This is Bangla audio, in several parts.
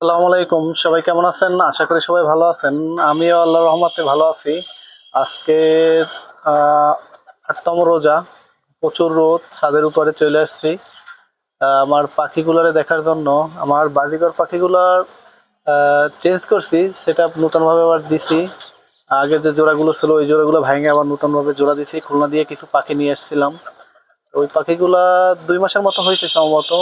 আসসালামু আলাইকুম। সবাই কেমন আছেন? আশা করি সবাই ভালো আছেন। আমিও আল্লাহ রহমতে ভালো আছি। আজকে আটতম রোজা প্রচুর রোদ ছাদের উপরে চলে আহ, আমার পাখিগুলারে দেখার জন্য আমার বাড়িঘর পাখিগুলার চেঞ্জ করছি সেটা নতুনভাবে আবার দিছি। আগে যে জোড়াগুলো ছিল ওই জোড়াগুলো ভেঙে আবার নতুনভাবে জোড়া দিছি। খুলনা দিয়ে কিছু পাখি নিয়ে এসেছিলাম। ওই পাখিগুলা দুই মাসের মতো হয়েছে সম্ভবত।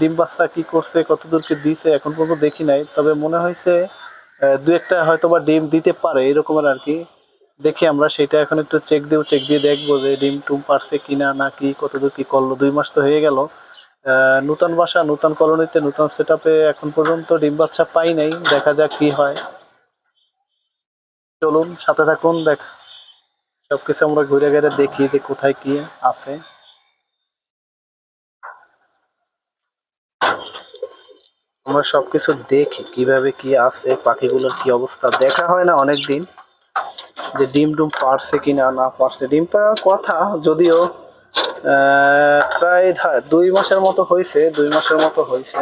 ডিম কি করছে কতদূর কি দিছে, এখন পর্যন্ত দেখি নাই। তবে মনে হয়েছে দু একটা হয়তো বা ডিম দিতে পারে, এরকমের আর কি। দেখি আমরা সেটা এখন একটু চেক দিব চেক দিয়ে দেখব যে ডিম টুম পারছে কিনা, না কি, কতদূর কি করল। দুই মাস তো হয়ে গেল। নূতন বাসা, নূতন কলোনিতে, নূতন সেট এখন পর্যন্ত ডিম বাচ্চা পাই নাই। দেখা যাক কি হয়। চলুন, সাথে থাকুন, দেখ সবকিছু আমরা ঘুরে ঘুরে দেখি যে কোথায় কি আছে। আমরা সবকিছু দেখি কীভাবে কি আছে, পাখিগুলোর কি অবস্থা। দেখা হয় না অনেক দিন যে ডিম ডুম পারছে কিনা, না পারছে। ডিম পাড়ার কথা যদিও প্রায় দুই মাসের মতো হয়েছে, দুই মাসের মতো হয়েছে।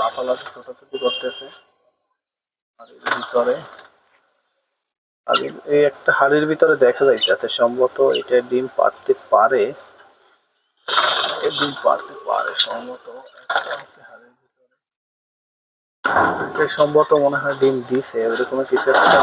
লাফালাফি ছোটাছুটি করতেছে। আর ভিতরে আর এই- একটা হাড়ির ভিতরে দেখা যায় যাতে সম্ভবত এটা ডিম পারতে পারে। ডিম পারতে পারে সম্ভবত। এটা সম্ভবত মনে হয় ডিম দিছে ওরকম কিছু একটা।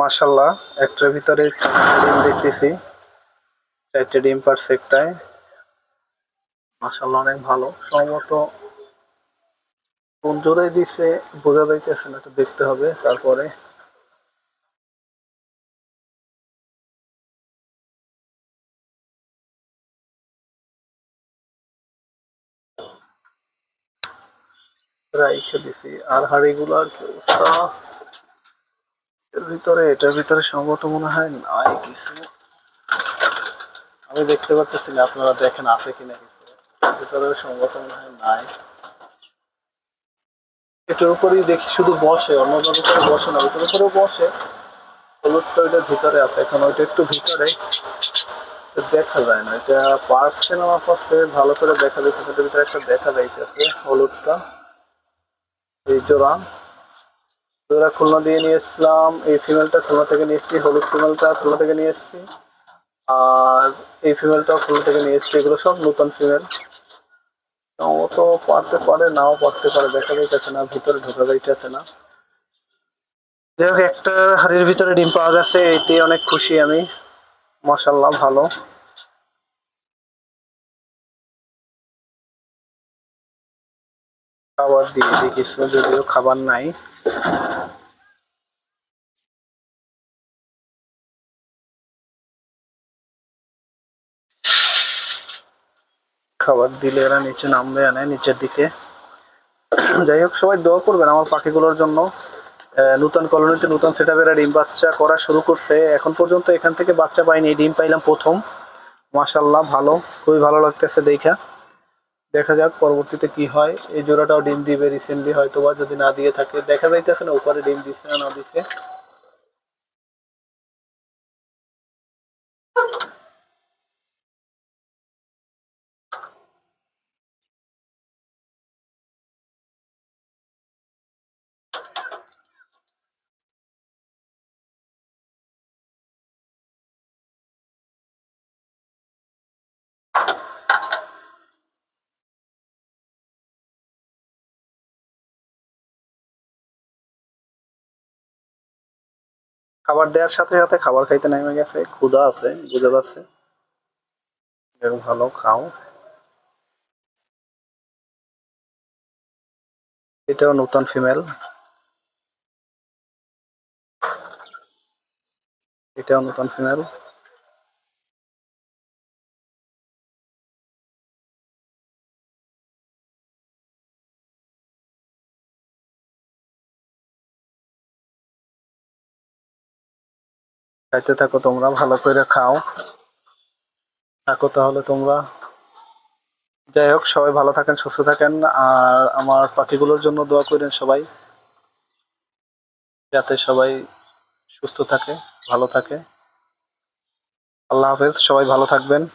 যাক। মাশাল্লাহ একটার ভিতরে ডিম দেখতেছি। চারটে ডিম পারছে একটায় মাশাল্লাহ অনেক ভালো। সম্ভবত কোন জোরে দিছে, বোঝা যাইতেছে না, একটু দেখতে হবে তারপরে। রাইখে দিছি। আর হাড়িগুলার কি ভিতরে, এটার ভিতরে সম্ভবত মনে হয় নাই কিছু। আমি দেখতে পারতেছি না, আপনারা দেখেন আছে কিনা কিছু। ভিতরে সম্ভবত মনে হয় নাই। এটার উপরেই দেখি শুধু বসে অন্য উপরে বসে না, ওইটার উপরেও বসে। হলুদটা ওইটার ভিতরে আছে, এখন ওইটা একটু ভিতরে। দেখা যায় না, এটা পারছে না পারছে ভালো করে দেখা যাচ্ছে ভিতরে একটা দেখা যাইতেছে, হলুদটা। এই জোড়া জোড়া খুলনা দিয়ে নিয়ে এসলাম। এই ফিমেলটা খুলনা থেকে নিয়ে এসেছি, হলুদ ফিমেলটা খুলনা থেকে নিয়ে এসেছি। আর এই ফিমেলটাও খুলনা থেকে নিয়ে এসেছি, এগুলো সব নতুন ফিমেল ও তো পারতে পারে, নাও পারতে পারে, দেখা যাইতেছে না, ভিতরে ঢোকা যাইতেছে না। যাই হোক, একটা হাড়ির ভিতরে ডিম পাওয়া গেছে, এতে অনেক খুশি আমি। মাসাল্লাহ ভালো। খাবার দিয়ে দিই কিছু যদিও খাবার নাই। খাবার দিলে এরা নিচে নামবে আনে নিচের দিকে। যাই হোক, সবাই দোয়া করবেন আমার পাখিগুলোর জন্য। নতুন কলোনিতে নতুন সেট এরা ডিম বাচ্চা করা শুরু করছে। এখন পর্যন্ত এখান থেকে বাচ্চা পাইনি ডিম পাইলাম প্রথম। মাশাল্লাহ ভালো। খুবই ভালো লাগতেছে দেখা। দেখা যাক পরবর্তীতে কি হয়। এই জোড়াটাও ডিম দিবে রিসেন্টলি হয়তো বা যদি না দিয়ে থাকে। দেখা যাইতেছে না, উপরে ডিম দিচ্ছে না না দিচ্ছে খাবার দেওয়ার সাথে সাথে খাবার খাইতে নেমে গেছে, ক্ষুধা আছে, বোঝা যাচ্ছে। ভালো খাও। এটাও নতুন ফিমেল এটাও নতুন ফিমেল খাইতে থাকো, তোমরা ভালো করে খাও। থাকো তাহলে তোমরা। যাই হোক, সবাই ভালো থাকেন, সুস্থ থাকেন, আর আমার পাখিগুলোর জন্য দোয়া করেন সবাই। যাতে সবাই সুস্থ থাকে, ভালো থাকে। আল্লাহ হাফেজ, সবাই ভালো থাকবেন।